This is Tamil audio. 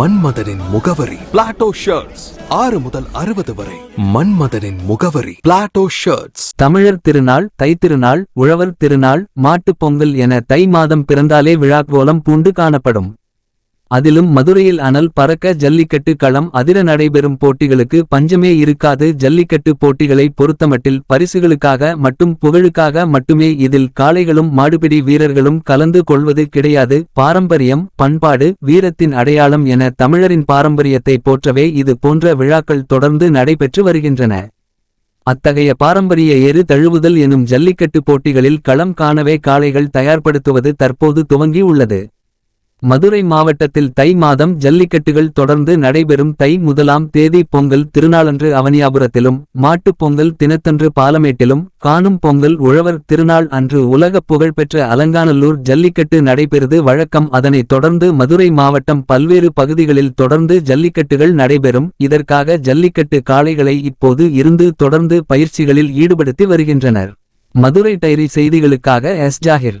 மன்மதனின் முகவரி. பிளாட்டோ ஷர்ட்ஸ் ஆறு முதல் அறுபது வரை. மன்மதனின் முகவரி. பிளாட்டோ ஷர்ட்ஸ் தமிழர் திருநாள் தைத்திருநாள் உழவர் திருநாள் மாட்டுப் பொங்கல் என தை மாதம் பிறந்தாலே விழாக்கோலம் பூண்டு காணப்படும். அதிலும் மதுரையில் அனல் பறக்க ஜல்லிக்கட்டு களம் அதிர நடைபெறும் போட்டிகளுக்கு பஞ்சமே இருக்காது. ஜல்லிக்கட்டு போட்டிகளை பொறுத்தமட்டில் பரிசுகளுக்காக மட்டும் புகழுக்காக மட்டுமே இதில் காளைகளும் மாடுபிடி வீரர்களும் கலந்து கொள்வது கிடையாது. பாரம்பரியம் பண்பாடு வீரத்தின் அடையாளம் என தமிழரின் பாரம்பரியத்தை போற்றவே இது போன்ற விழாக்கள் தொடர்ந்து நடைபெற்று வருகின்றன. அத்தகைய பாரம்பரிய ஏறு தழுவுதல் எனும் ஜல்லிக்கட்டு போட்டிகளில் களம் காணவே காளைகள் தயார்படுத்துவது தற்போது துவங்கி உள்ளது மதுரை மாவட்டத்தில் தை மாதம் ஜல்லிக்கட்டுகள் தொடர்ந்து நடைபெறும் தை முதலாம் தேதி பொங்கல் திருநாளன்று அவனியாபுரத்திலும் மாட்டுப் பொங்கல் தினத்தன்று பாலமேட்டிலும் காணும் பொங்கல் உழவர் திருநாள் அன்று உலகப் புகழ்பெற்ற அலங்காநல்லூர் ஜல்லிக்கட்டு நடைபெறுது. வழக்கம் அதனைத் தொடர்ந்து மதுரை மாவட்டம் பல்வேறு பகுதிகளில் தொடர்ந்து ஜல்லிக்கட்டுகள் நடைபெறும். இதற்காக ஜல்லிக்கட்டு காளைகளை இப்போது இருந்து தொடர்ந்து பயிற்சிகளில் ஈடுபடுத்தி வருகின்றனர். மதுரை டைரி செய்திகளுக்காக எஸ். ஜாகிர்.